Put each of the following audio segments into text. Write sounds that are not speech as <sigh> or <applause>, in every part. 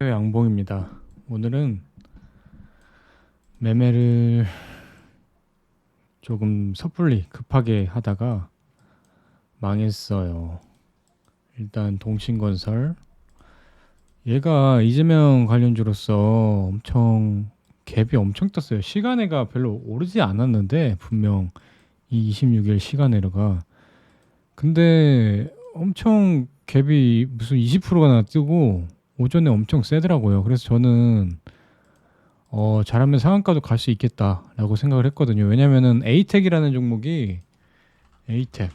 양봉입니다. 오늘은 매매를 조금 섣불리 급하게 하다가 망했어요. 일단 동신건설 얘가 이재명 관련주로서 엄청 갭이 엄청 떴어요. 시간애가 별로 오르지 않았는데 분명 이 26일 시간애가 근데 엄청 갭이 무슨 20%가 뜨고 오전에 엄청 세더라고요. 그래서 저는 어, 잘하면 상한가도 갈 수 있겠다라고 생각을 했거든요. 왜냐면은 에이텍이라는 종목이 에이텍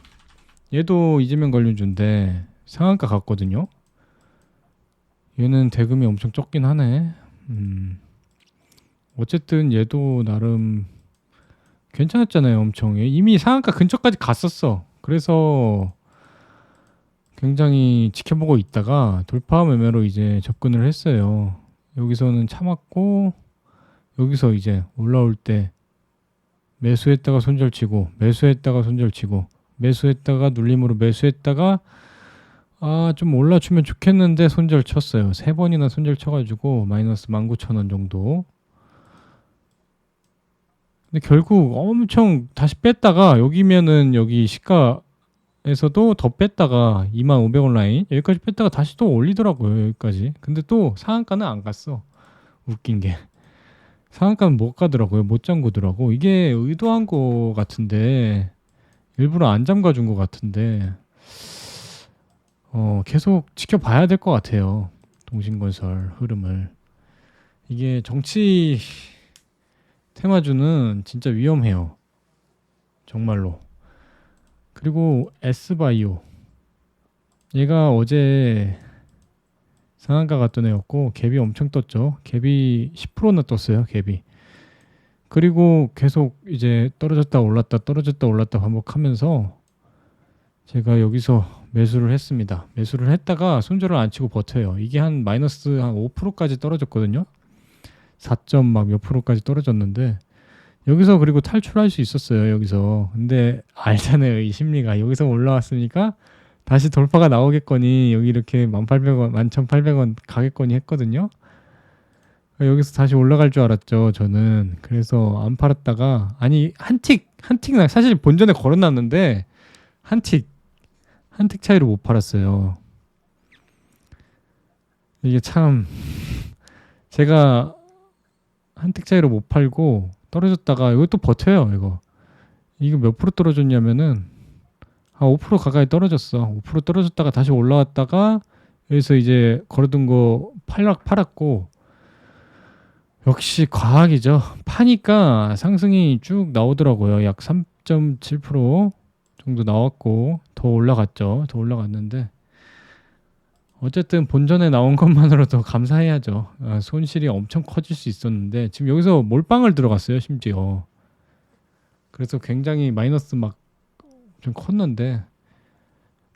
얘도 이재명 관련주인데 상한가 갔거든요. 얘는 대금이 엄청 적긴 하네. 음. 어쨌든 얘도 나름 괜찮았잖아요. 엄청 이미 상한가 근처까지 갔었어. 그래서 굉장히 지켜보고 있다가 돌파 매매로 이제 접근을 했어요. 여기서는 참았고 여기서 이제 올라올 때 매수했다가 손절치고 매수했다가 손절치고 매수했다가 눌림으로 매수했다가 아 좀 올라주면 좋겠는데 손절 쳤어요. 세 번이나 손절 쳐가지고 마이너스 19,000원 정도. 근데 결국 엄청 다시 뺐다가 여기면은 여기 시가 에서도 더 뺐다가 25,000원 라인 여기까지 뺐다가 다시 또 올리더라고요 여기까지. 근데 또 상한가는 안 갔어. 웃긴 게. 상한가는 못 가더라고요. 못 잠그더라고. 이게 의도한 거 같은데 일부러 안 잠가 준 거 같은데 어 계속 지켜봐야 될 것 같아요. 동신건설 흐름을. 이게 정치 <laughs> 테마주는 진짜 위험해요. 정말로 그리고 S바이오 얘가 어제 상한가 갔던 애였고 갭이 엄청 떴죠. 갭이 10%나 떴어요. 갭이. 그리고 계속 이제 떨어졌다 올랐다 떨어졌다 올랐다 반복하면서 제가 여기서 매수를 했습니다. 매수를 했다가 손절을 안 치고 버텨요. 이게 한 마이너스 한 5%까지 떨어졌거든요. 4.막 몇 프로까지 떨어졌는데 여기서 그리고 탈출할 수 있었어요. 여기서. 근데 알잖아요. 이 심리가. 여기서 올라왔으니까 다시 돌파가 나오겠거니 여기 이렇게 1800원, 11,800원 가겠거니 했거든요. 여기서 다시 올라갈 줄 알았죠. 저는. 그래서 안 팔았다가 아니 한 틱, 한틱 나 사실 본전에 걸어 놨는데 한 틱, 한틱 차이로 못 팔았어요. 이게 참 제가 한틱 차이로 못 팔고 떨어졌다가 이것도 버텨요 이거. 이거 몇 프로 떨어졌냐면은 한 5% 가까이 떨어졌어. 5% 떨어졌다가 다시 올라왔다가 여기서 이제 걸어둔 거 팔락 팔았고. 역시 과학이죠. 파니까 상승이 쭉 나오더라고요. 약 3.7% 정도 나왔고 더 올라갔죠. 더 올라갔는데 어쨌든 본전에 나온 <laughs> 것만으로도 감사해야죠. 아, 손실이 엄청 커질 수 있었는데 지금 여기서 몰빵을 들어갔어요, 심지어. 그래서 굉장히 마이너스 막 좀 컸는데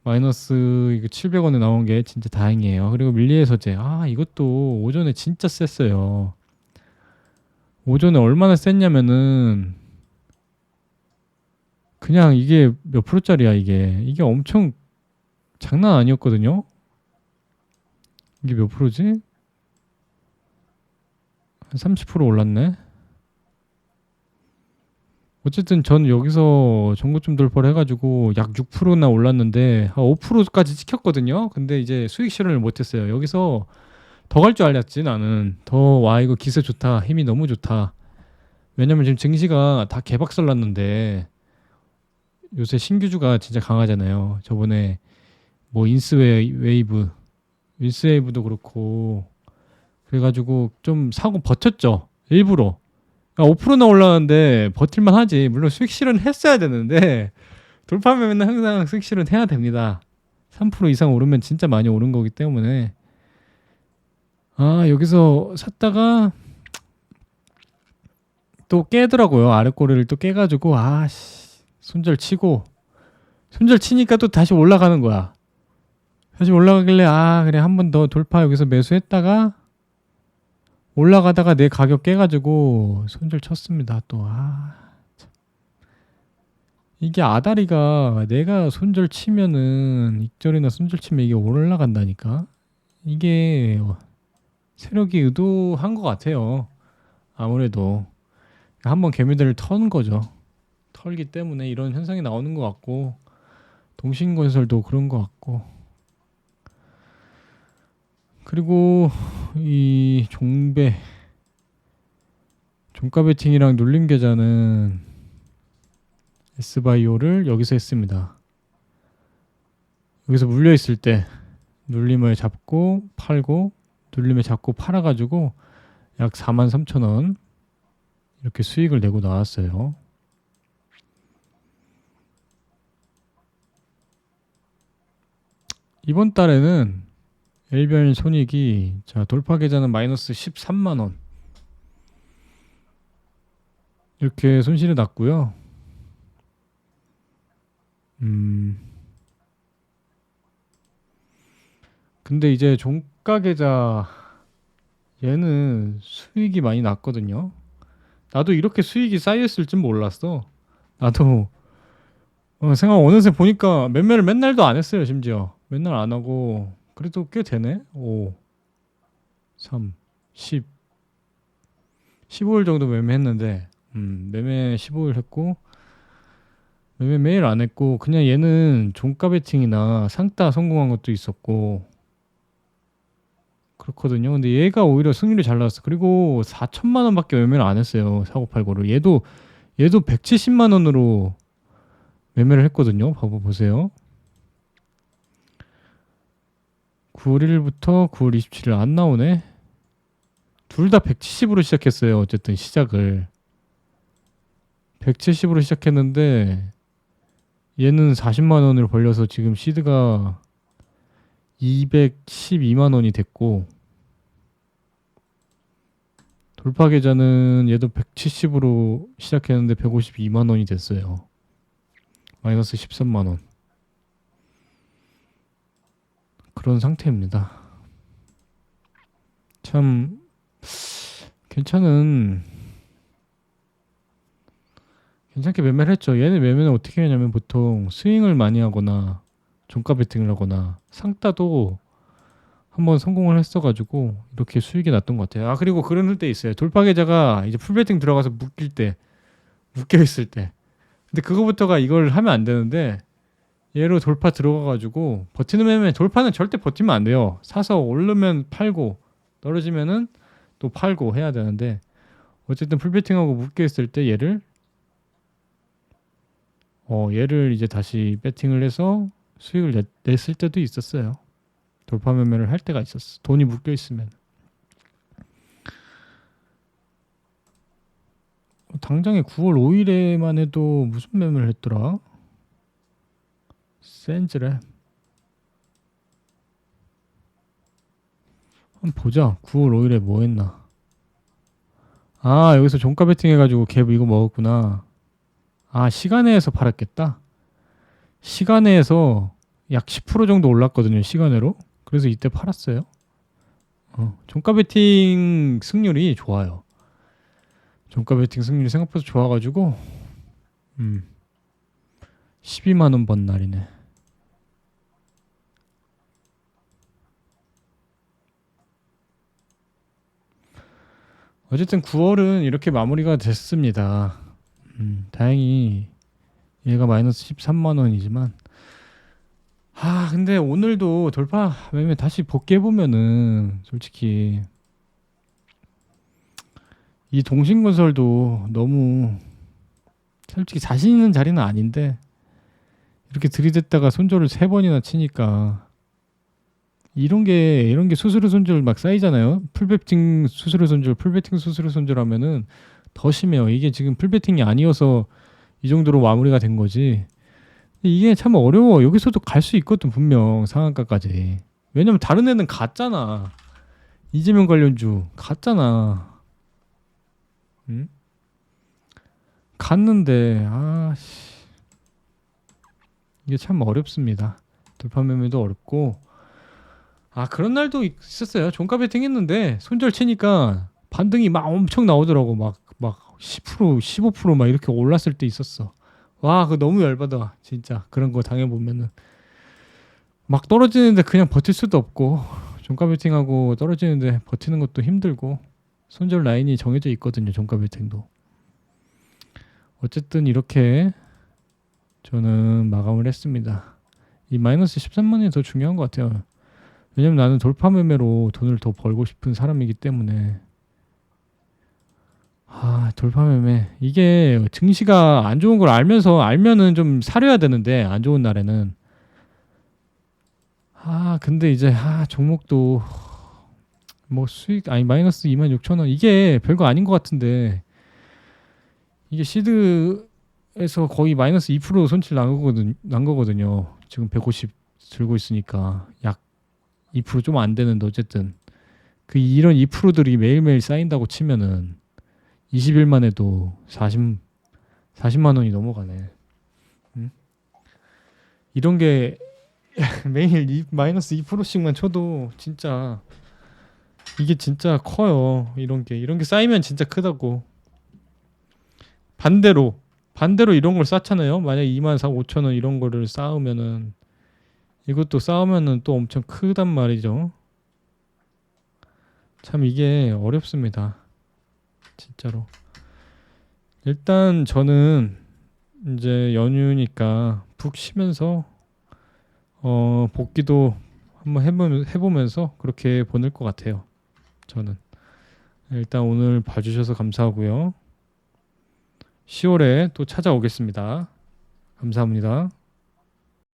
마이너스 이거 700원에 나온 게 진짜 다행이에요. 그리고 밀리의 소재. 아, 이것도 오전에 진짜 셌어요. 오전에 얼마나 셌냐면은 그냥 이게 몇 프로짜리야, 이게. 이게 엄청 장난 아니었거든요. 이게 몇 프로지? 한 30% 올랐네. 어쨌든 전 여기서 전고점 돌파를 해가지고 약 6%나 올랐는데 한 5%까지 찍혔거든요. 근데 이제 수익 실현을 못했어요. 여기서 더 갈 줄 알았지 나는. 더 와 이거 기세 좋다. 힘이 너무 좋다. 왜냐면 지금 증시가 다 개박살 났는데 요새 신규주가 진짜 강하잖아요. 저번에 뭐 인스 웨이브 윌스웨이브도 그렇고. 그래가지고 좀 사고 버텼죠. 일부러. 그러니까 5%나 올라왔는데 버틸만 하지. 물론 수익 실은 했어야 되는데 <laughs> 돌파하면 항상 수익 실은 해야 됩니다. 3% 이상 오르면 진짜 많이 오른 거기 때문에. 아 여기서 샀다가 또 깨더라고요. 아랫꼬리를 또 깨가지고 아씨. 손절 치고. 손절 치니까 또 다시 올라가는 거야 다시 올라가길래 아 그래 한 번 더 돌파 여기서 매수했다가 올라가다가 내 가격 깨가지고 손절 쳤습니다 또아 이게 아다리가 내가 손절 치면은 익절이나 손절 치면 이게 올라간다니까 이게 세력이 의도한 것 같아요. 아무래도 한번 개미들을 턴 거죠. 털기 때문에 이런 현상이 나오는 것 같고 동신건설도 그런 것 같고 그리고 이 종배 종가 베팅이랑 눌림 계좌는 S바이오를 여기서 했습니다. 여기서 물려 있을 때 눌림을 잡고 팔고 눌림을 잡고 팔아 가지고 약 4만 3천 원 이렇게 수익을 내고 나왔어요. 이번 달에는 일별 손익이 자 돌파 계좌는 마이너스 13만 원 이렇게 손실이 났고요. 음. 근데 이제 종가 계좌 얘는 수익이 많이 났거든요. 나도 이렇게 수익이 쌓였을 줄 몰랐어. 나도 어, 생각 어느새 보니까 매매를 맨날도 안 했어요. 심지어 맨날 안 하고 그래도 꽤 되네. 5, 3, 10, 15일 정도 매매했는데 음, 매매 15일 했고 매매 매일 안 했고 그냥 얘는 종가 베팅이나 상따 성공한 것도 있었고 그렇거든요. 근데 얘가 오히려 승률이 잘 나왔어. 그리고 4천만 원밖에 매매를 안 했어요. 사고 팔고를. 얘도 얘도 170만 원으로 매매를 했거든요. 봐봐 보세요. 9월 1일부터 9월 27일 안 나오네. 둘 다 170으로 시작했어요. 어쨌든 시작을 170으로 시작했는데 얘는 40만 원을 벌려서 지금 시드가 212만 원이 됐고 돌파 계좌는 얘도 170으로 시작했는데 152만 원이 됐어요. 마이너스 13만 원. 그런 상태입니다. 참 괜찮은 괜찮게 매매를 했죠. 얘는 매매는 어떻게 하냐면 보통 스윙을 많이 하거나 종가 베팅을 하거나 상따도 한번 성공을 했어가지고 이렇게 수익이 났던 것 같아요. 아 그리고 그런 때 있어요. 돌파 계좌가 이제 풀 베팅 들어가서 묶일 때 묶여 있을 때. 근데 그거부터가 이걸 하면 안 되는데 얘로 돌파 들어가가지고 버티는 매매 돌파는 절대 버티면 안 돼요. 사서 오르면 팔고 떨어지면은 또 팔고 해야 되는데 어쨌든 풀 베팅하고 묶여 있을 때 얘를 어 얘를 이제 다시 배팅을 해서 수익을 냈, 냈을 때도 있었어요. 돌파 매매를 할 때가 있었어. 돈이 묶여 있으면. 당장에 9월 5일에만 해도 무슨 매매를 했더라? 센즈래. 한번 보자. 9월 5일에 뭐 했나? 아, 여기서 종가 베팅 해가지고 갭 이거 먹었구나. 아, 시간외에서 팔았겠다. 시간외에서 약 10% 정도 올랐거든요. 시간외로. 그래서 이때 팔았어요. 어, 종가 베팅 승률이 좋아요. 종가 베팅 승률이 생각보다 좋아가지고 음, 12만 원 번 날이네. 어쨌든 9월은 이렇게 마무리가 됐습니다. 음, 다행히 얘가 마이너스 13만 원이지만 아 근데 오늘도 돌파 매매 다시 복귀해 보면은 솔직히 이 동신건설도 너무 솔직히 자신 있는 자리는 아닌데 이렇게 들이댔다가 손절을 세 번이나 치니까 이런 게 이런 게 수수료 손절 막 쌓이잖아요. 풀베팅 수수료 손절, 풀베팅 수수료 손절 하면은 더 심해요. 이게 지금 풀베팅이 아니어서 이 정도로 마무리가 된 거지. 이게 참 어려워. 여기서도 갈 수 있거든 분명 상한가까지. 왜냐면 다른 애는 갔잖아. 이재명 관련주 갔잖아. 응? 갔는데 아씨 이게 참 어렵습니다. 돌파 매매도 어렵고 아 그런 날도 있었어요. 종가 베팅 했는데 손절 치니까 반등이 막 엄청 나오더라고 막 막 10% 15%막 이렇게 올랐을 때 있었어. 와 그거 너무 열받아 진짜 그런 거 당해 보면은 막 떨어지는데 그냥 버틸 수도 없고 종가 베팅하고 떨어지는데 버티는 것도 힘들고 손절 라인이 정해져 있거든요. 종가 베팅도. 어쨌든 이렇게 저는 마감을 했습니다. 이 마이너스 13만 원이 더 중요한 것 같아요. 왜냐면 나는 돌파 매매로 돈을 더 벌고 싶은 사람이기 때문에. 아 돌파 매매. 이게 증시가 안 좋은 걸 알면서 알면은 좀 사려야 되는데 안 좋은 날에는. 아 근데 이제 아 종목도 뭐 수익 아니 마이너스 2만 6천 원. 이게 별거 아닌 것 같은데. 이게 시드에서 거의 마이너스 2% 손실 난 거거든 난 거거든요. 지금 150 들고 있으니까. 약 2%좀 안 되는데 어쨌든 그 이런 2%들이 매일매일 쌓인다고 치면은 20일만 해도 40 40만 원이 넘어가네. 응? 이런 게 <laughs> 매일 이, 마이너스 2%씩만 쳐도 진짜 이게 진짜 커요. 이런 게 이런 게 쌓이면 진짜 크다고. 반대로 반대로 이런 걸 쌓잖아요. 만약 2만 4, 5천 원 이런 거를 쌓으면은 이것도 쌓으면은 또 엄청 크단 말이죠. 참 이게 어렵습니다. 진짜로. 일단 저는 이제 연휴니까 푹 쉬면서 어 복귀도 한번 해보, 해보면서 그렇게 보낼 것 같아요. 저는 일단 오늘 봐주셔서 감사하고요. 10월에 또 찾아오겠습니다. 감사합니다.